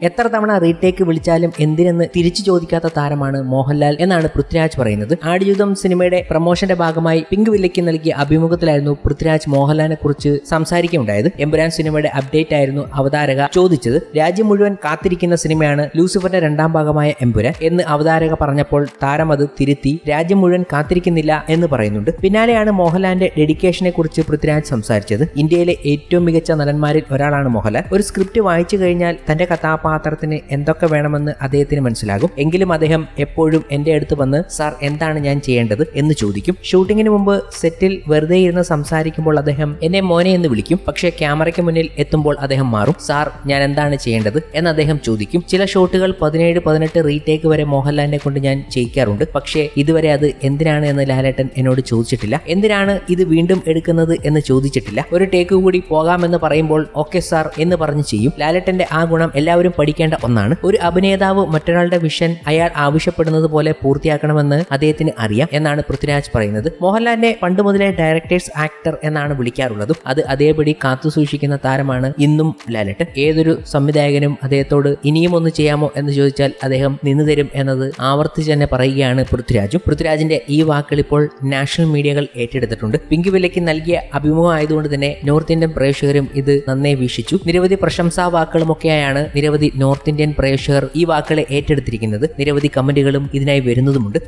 എത്ര തവണ റീടേക്ക് വിളിച്ചാലും എന്തിനെന്ന് തിരിച്ചു ചോദിക്കാത്ത താരമാണ് മോഹൻലാൽ എന്നാണ് പൃഥ്വിരാജ് പറയുന്നത്. ആടുയുധം സിനിമയുടെ പ്രൊമോഷന്റെ ഭാഗമായി പിങ്ക് വില്ലയ്ക്ക് നൽകിയ അഭിമുഖത്തിലായിരുന്നു പൃഥ്വിരാജ് മോഹൻലാലിനെ കുറിച്ച് സംസാരിക്കുകയുണ്ടായത്. എമ്പുരാൻ സിനിമയുടെ അപ്ഡേറ്റ് ആയിരുന്നു അവതാരക ചോദിച്ചത്. രാജ്യം മുഴുവൻ കാത്തിരിക്കുന്ന സിനിമയാണ് ലൂസിഫറിന്റെ രണ്ടാം ഭാഗമായ എമ്പുരാൻ എന്ന് അവതാരക പറഞ്ഞപ്പോൾ താരം അത് തിരുത്തി രാജ്യം മുഴുവൻ കാത്തിരിക്കുന്നില്ല എന്ന് പറയുന്നുണ്ട്. പിന്നാലെയാണ് മോഹൻലാലിന്റെ ഡെഡിക്കേഷനെ കുറിച്ച് പൃഥ്വിരാജ് സംസാരിച്ചത്. ഇന്ത്യയിലെ ഏറ്റവും മികച്ച നടന്മാരിൽ ഒരാളാണ് മോഹൻലാൽ. ഒരു സ്ക്രിപ്റ്റ് വായിച്ചു കഴിഞ്ഞാൽ തന്റെ കഥാപാത്രത്തിന് എന്തൊക്കെ വേണമെന്ന് അദ്ദേഹത്തിന് മനസ്സിലാകും. എങ്കിലും അദ്ദേഹം എപ്പോഴും എന്റെ അടുത്ത് വന്ന് സാർ എന്താണ് ഞാൻ ചെയ്യേണ്ടത്? എന്ന് ചോദിക്കും. ഷൂട്ടിങ്ങിന് മുമ്പ് സെറ്റിൽ വെറുതെ ഇരുന്ന് സംസാരിക്കുമ്പോൾ അദ്ദേഹം എന്നെ മോനെ എന്ന് വിളിക്കും. പക്ഷേ ക്യാമറയ്ക്ക് മുന്നിൽ എത്തുമ്പോൾ അദ്ദേഹം മാറും. സാർ ഞാൻ എന്താണ് ചെയ്യേണ്ടത്? എന്ന് അദ്ദേഹം ചോദിക്കും. ചില ഷോട്ടുകൾ പതിനേഴ് പതിനെട്ട് റീടേക്ക് വരെ മോഹൻലാലിനെ കൊണ്ട് ഞാൻ ചെയ്യിക്കാറുണ്ട്. പക്ഷേ ഇതുവരെ അത് എന്തിനാണ് എന്ന് ലാലേട്ടൻ എന്നോട് ചോദിച്ചിട്ടില്ല. എന്തിനാണ് ഇത് വീണ്ടും എടുക്കുന്നത് എന്ന് ചോദിച്ചിട്ടില്ല. ഒരു ടേക്ക് കൂടി പോകാമെന്ന് പറയുമ്പോൾ ഓക്കെ സാർ എന്ന് പറഞ്ഞ് ചെയ്യും. ലാലേട്ടന്റെ ആ ഗുണം എല്ലാവരും പഠിക്കേണ്ട ഒന്നാണ്. ഒരു അഭിനേതാവ് മറ്റൊരാളുടെ വിഷൻ അയാൾ ആവശ്യപ്പെടുന്നത് പോലെ പൂർത്തിയാക്കണമെന്ന് അദ്ദേഹത്തിന് അറിയാം എന്നാണ് പൃഥ്വിരാജ് പറയുന്നത്. മോഹൻലാലിനെ പണ്ട് മുതലേ ഡയറക്ടേഴ്സ് ആക്ടർ എന്നാണ് വിളിക്കാറുള്ളതും അത് അതേപടി കാത്തു സൂക്ഷിക്കുന്ന താരമാണ് ഇന്നും ലാലട്ട് ഏതൊരു സംവിധായകനും അദ്ദേഹത്തോട് ഇനിയും ഒന്ന് ചെയ്യാമോ എന്ന് ചോദിച്ചാൽ അദ്ദേഹം നിന്നു തരും എന്നത് ആവർത്തിച്ച് തന്നെ പറയുകയാണ് പൃഥ്വിരാജും. പൃഥ്വിരാജിന്റെ ഈ വാക്കുകൾ ഇപ്പോൾ നാഷണൽ മീഡിയകൾ ഏറ്റെടുത്തിട്ടുണ്ട്. പിങ്ക് വിലയ്ക്ക് നൽകിയ അഭിമുഖം ആയതുകൊണ്ട് തന്നെ നോർത്ത് ഇന്ത്യൻ പ്രേക്ഷകരും ഇത് നന്നേ വീക്ഷിച്ചു. നിരവധി പ്രശംസാ വാക്കുകളുമൊക്കെയായാണ് നിരവധി നോർത്ത് ഇന്ത്യൻ പ്രേക്ഷകർ ഈ വാക്കുകളെ ഏറ്റെടുത്തിരിക്കുന്നത്. നിരവധി കമന്റുകളും ഇതിനായി വരുന്നതുമുണ്ട്.